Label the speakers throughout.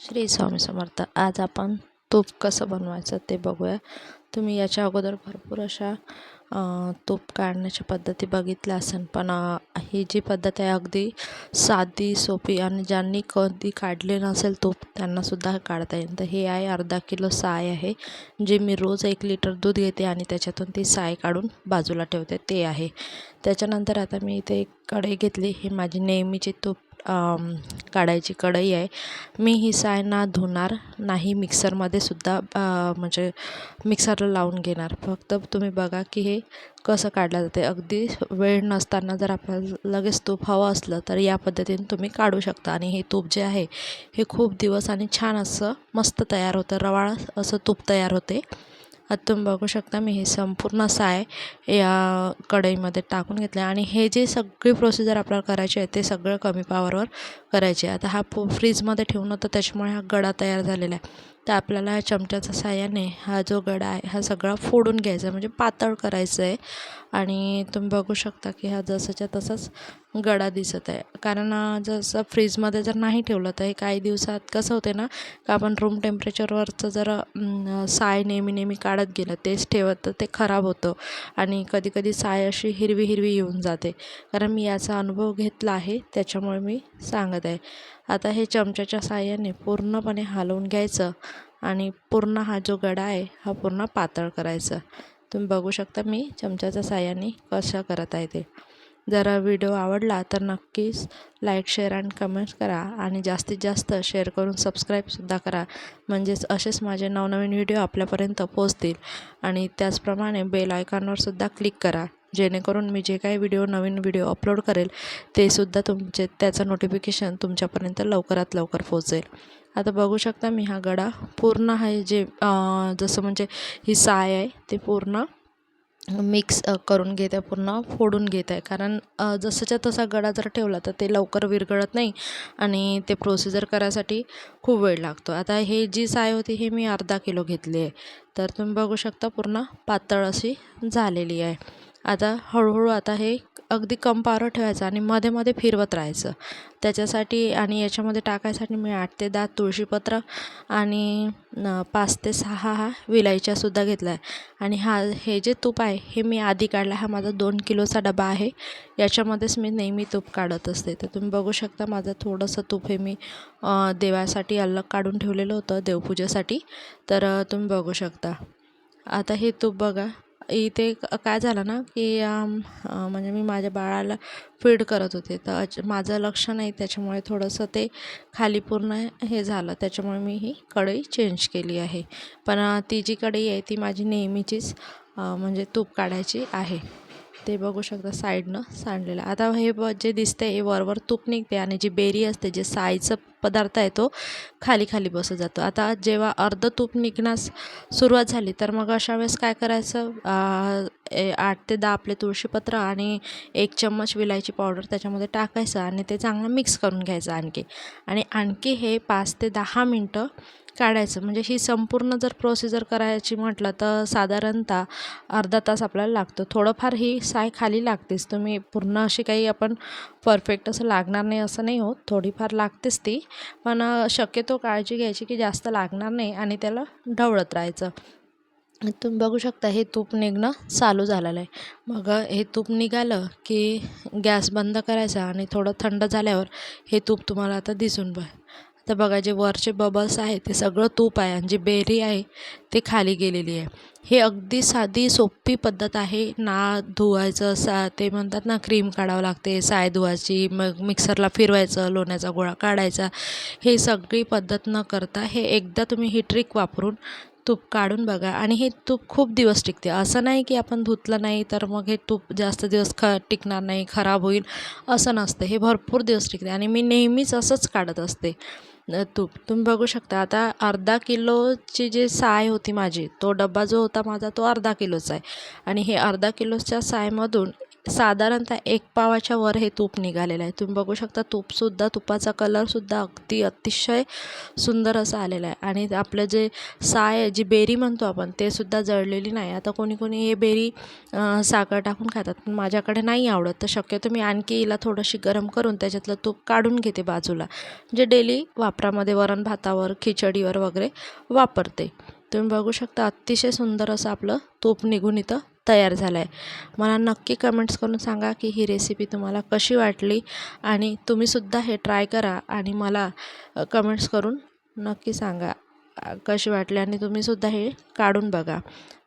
Speaker 1: श्री स्वामी समर्थ. आज आपण तूप कसं बनवायचं ते बघूया. तुम्ही याच्या अगोदर भरपूर अशा तूप काढण्याच्या पद्धती बघितल्या असेल पण ही जी पद्धत आहे अगदी साधी सोपी आणि ज्यांनी कधी काढले नसेल तूप त्यांनासुद्धा काढता येईल. तर हे आहे अर्धा किलो साय आहे जे मी रोज एक लिटर दूध घेते आणि त्याच्यातून ती साय काढून बाजूला ठेवते. ते आहे. त्याच्यानंतर आता मी इथे एक कढई घेतली. ही माझी नेहमीची तूप काढायची कढई आहे. मी ही सायना धुणार नाही मिक्सरमध्ये सुद्धा म्हणजे मिक्सरला लावून घेणार. फक्त तुम्ही बघा की हे कसं काढलं जाते. अगदी वेळ नसताना जर आपल्याला लगेच तूप हवं असलं तर या पद्धतीने तुम्ही काढू शकता. आणि हे तूप जे आहे हे खूप दिवस आणि छान असं मस्त तयार होतं. रवाळ असं तूप तयार होते. आता तुम्ही बघू शकता मी हे संपूर्ण साय या कढईमध्ये टाकून घेतलं आणि हे जे सगळी प्रोसिजर आपल्याला करायची आहे ते सगळं कमी पावरवर करायचे आता हा पो फ्रीजमध्ये ठेवून होतं त्याच्यामुळे हा गडा तयार झालेला आहे. तर आपल्याला ह्या चमच्याच्या साह्याने हा जो गडा आहे हा सगळा फोडून घ्यायचा. आहे म्हणजे पातळ करायचं आहे आणि तुम्ही बघू शकता की हा जसाच्या तसाच गडा दिसत आहे. कारण जसं फ्रीजमध्ये जर नाही ठेवलं तर हे काही दिवसात कसं होते ना का आपण रूम टेम्परेचरवरचं जर साय नेहमी नेहमी काढत गेलं तेच ठेवत तर ते खराब होतं. आणि कधी कधी साय अशी हिरवी हिरवी येऊन जाते. कारण मी याचा अनुभव घेतला आहे त्याच्यामुळे मी सांगत आहे. आता हे चमच्याच्या साह्याने पूर्णपणे हलवून घ्यायचं आणि पूर्ण हा जो गडा आहे हा पूर्ण पातळ करायचा. तुम्ही बघू शकता मी चमच्याच्या साह्याने कशा करत आहे ते. जर व्हिडिओ आवडला तर नक्कीच लाईक शेअर आणि कमेंट करा आणि जास्तीत जास्त शेअर करून सबस्क्राईबसुद्धा करा. म्हणजेच असेच माझे नवनवीन व्हिडिओ आपल्यापर्यंत पोचतील आणि त्याचप्रमाणे बेल आयकॉनवरसुद्धा क्लिक करा. जेणेकरून मी जे काही व्हिडिओ नवीन व्हिडिओ अपलोड करेल ते सुद्धा तुमचे त्याचं नोटिफिकेशन तुमच्यापर्यंत लवकरात लवकर पोचेल आता बघू शकता मी हा गडा पूर्ण आहे जे जसं म्हणजे ही साय आहे ते पूर्ण मिक्स करून घेत आहे पूर्ण फोडून घेत आहे. कारण जसंच्या तसा गडा जर ठेवला तर ते लवकर विरघळत नाही आणि ते प्रोसिजर करायसाठी खूप वेळ लागतो. आता हे जी साय होती हे मी अर्धा किलो घेतली आहे. तर तुम्ही बघू शकता पूर्ण पातळ अशी झालेली आहे. आता हळूहळू आता हे अगदी कम पावर ठेवायचं आणि मध्ये मध्ये फिरवत राहायचं. त्याच्यासाठी आणि याच्यामध्ये टाकायसाठी मी आठ ते दहा तुळशीपत्र आणि पाच ते सहा हा विलायच्यासुद्धा घेतला आहे. आणि हा हे जे तूप आहे हे मी आधी काढला. हा माझा दोन किलोचा डबा आहे. याच्यामध्येच मी नेहमी तूप काढत असते. तर तुम्ही बघू शकता माझं थोडंसं तूप हे मी देवासाठी अलग काढून ठेवलेलं होतं देवपूजेसाठी. तर तुम्ही बघू शकता. आता हे तूप बघा. इथे क- काय झालं ना की म्हणजे मी माझ्या बाळाला फीड करत होते. तर अच माझं लक्ष नाही त्याच्यामुळे थोडंसं ते खाली पूर्ण हे झालं. त्याच्यामुळे मी ही कढई चेंज केली आहे. पण ती जी कढई आहे ती माझी नेहमीचीच म्हणजे तूप काढायची आहे. ते बघू शकता साईडनं सांडलेलं. आता हे ब जे दिसते हे वरवर तूप निघते आणि जी बेरी असते जे साईचं पदार्थ आहे तो खाली खाली बसत जातो. आता जेव्हा अर्ध तूप निघण्यास सुरुवात झाली तर मग अशा वेळेस काय करायचं? ए- आठ ते दहा आपले तुळशीपत्र आणि एक चम्मच विलायची पावडर त्याच्यामध्ये टाकायचं आणि ते चांगलं मिक्स करून घ्यायचं आणखी. आणि आणखी हे पाच ते दहा मिनटं काढायचं. म्हणजे ही संपूर्ण जर प्रोसिजर करायची म्हटलं तर साधारणतः अर्धा तास आपल्याला लागतो. थोडंफार ही साय खाली लागतेच. तुम्ही पूर्ण अशी काही आपण परफेक्ट असं लागणार नाही असं नाही होत. थोडीफार लागतेच ती. पण शक्यतो काळजी घ्यायची की जास्त लागणार नाही आणि त्याला ढवळत राहायचं. तुम्ही बघू शकता हे तूप निघणं चालू झालेलं आहे. मग हे तूप निघालं की गॅस बंद करायचा आणि थोडं थंड झाल्यावर हे तूप तुम्हाला आता दिसून बघ आता बघा जे वरचे बबल्स आहे ते सगळं तूप आहे आणि जी बेरी आहे ते खाली गेलेली आहे. हे अगदी साधी सोपी पद्धत आहे. ना धुवायचं सा ते म्हणतात ना क्रीम काढावं लागते साय धुवायची मग मिक्सरला फिरवायचं लोण्याचा गोळा काढायचा. हे सगळी पद्धत न करता हे एकदा तुम्ही ही ट्रिक वापरून तूप काढून बघा आणि हे तूप खूप दिवस टिकते. असं नाही की आपण धुतलं नाही तर मग हे तूप जास्त दिवस ख टिकणार नाही खराब होईल असं नसतं. हे भरपूर दिवस टिकते आणि मी नेहमीच असंच काढत असते. तूप तुम्ही बघू शकता आता अर्धा किलोची जी साय होती माझी तो डब्बा जो होता माझा तो अर्धा किलोचा आहे. आणि हे अर्धा किलोच्या सायमधून साधारणतः एक पावाच्या वर हे तूप निघालेलं आहे. तुम्ही बघू शकता तूपसुद्धा तुपाचा कलरसुद्धा अगदी अतिशय सुंदर असा आलेला आहे. आणि आपलं जे साय आहे जी बेरी म्हणतो आपण ते सुद्धा जळलेली नाही. आता कोणी कोणी हे बेरी साखर टाकून खातात पण माझ्याकडे नाही आवडत. तर शक्यतो मी आणखी हिला थोडंशी गरम करून त्याच्यातलं तूप काढून घेते बाजूला. म्हणजे जे डेली वापरामध्ये वरण भातावर खिचडीवर वगैरे वापरते. तुम्ही बघू शकता अतिशय सुंदर असं आपलं तूप निघून इथं तयार झाला आहे मला नक्की कमेंट्स करून सांगा की ही रेसिपी तुम्हाला कशी वाटली आणि तुम्हीसुद्धा हे ट्राय करा आणि मला कमेंट्स करून नक्की सांगा कशी वाटली आणि तुम्हीसुद्धा हे काढून बघा.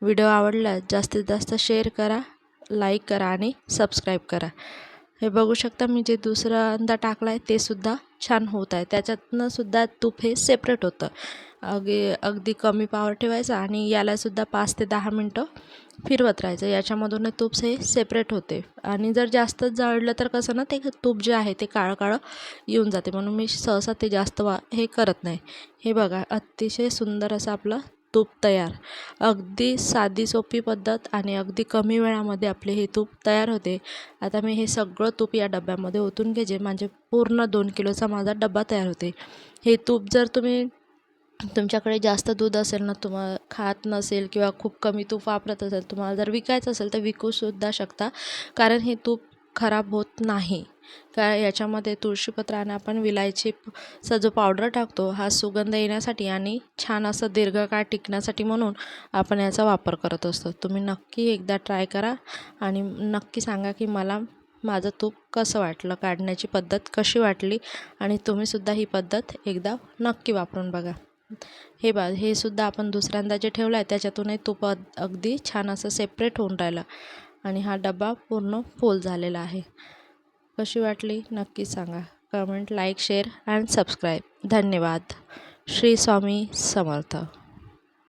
Speaker 1: व्हिडिओ आवडला जास्तीत जास्त शेअर करा लाईक करा आणि सबस्क्राईब करा. हे बघू शकता मी जे दुसरा अंदा टाकला आहे ते सुद्धा छान होत आहे. त्याच्यातनं सुद्धा तूप हे सेपरेट होतं. अगदी अगदी कमी पावर ठेवायचा आणि यालासुद्धा पाच ते दहा मिनटं फिरवत राहायचं. याच्यामधून तूप हे सेपरेट होते. आणि जर जास्त जळलं तर कसं ना ते तूप जे आहे ते काळं काळं येऊन जाते. म्हणून मी सहसा ते जास्त वा हे करत नाही. हे बघा अतिशय सुंदर असं आपलं तूप तयार. अगदी साधी सोपी पद्धत आणि अगदी कमी वेळामध्ये आपले हे तूप तयार होते. आता मी हे सगळं तूप या डब्यामध्ये ओतून घ्यायचे म्हणजे पूर्ण दोन किलोचा माझा डबा तयार होते. हे तूप जर तुम्ही तुमच्याकडे जास्त दूध असेल ना तुम्हा खात नसेल किंवा खूप कमी तूप वापरत असेल तुम्हाला जर विकायचं असेल तर विकूसुद्धा शकता. कारण हे तूप खराब होत नाही. का याच्यामध्ये तुळशीपत्र आणि आपण विलायचीचा जो पावडर टाकतो हा सुगंध येण्यासाठी आणि छान असं दीर्घकाळ टिकण्यासाठी म्हणून आपण याचा वापर करत असतो. तुम्ही नक्की एकदा ट्राय करा आणि नक्की सांगा की मला माझं तूप कसं वाटलं काढण्याची पद्धत कशी वाटली आणि तुम्हीसुद्धा ही पद्धत एकदा नक्की वापरून बघा. हे बा हे सुद्धा आपण दुसऱ्यांदा जे ठेवलं आहे त्याच्यातूनही तूप अग अगदी छान असं सेपरेट होऊन राहिलं आणि हा डबा पूर्ण फुल झालेला आहे. कशी वाटली नक्की सांगा. Comment like share and subscribe धन्यवाद. श्री स्वामी समर्थ.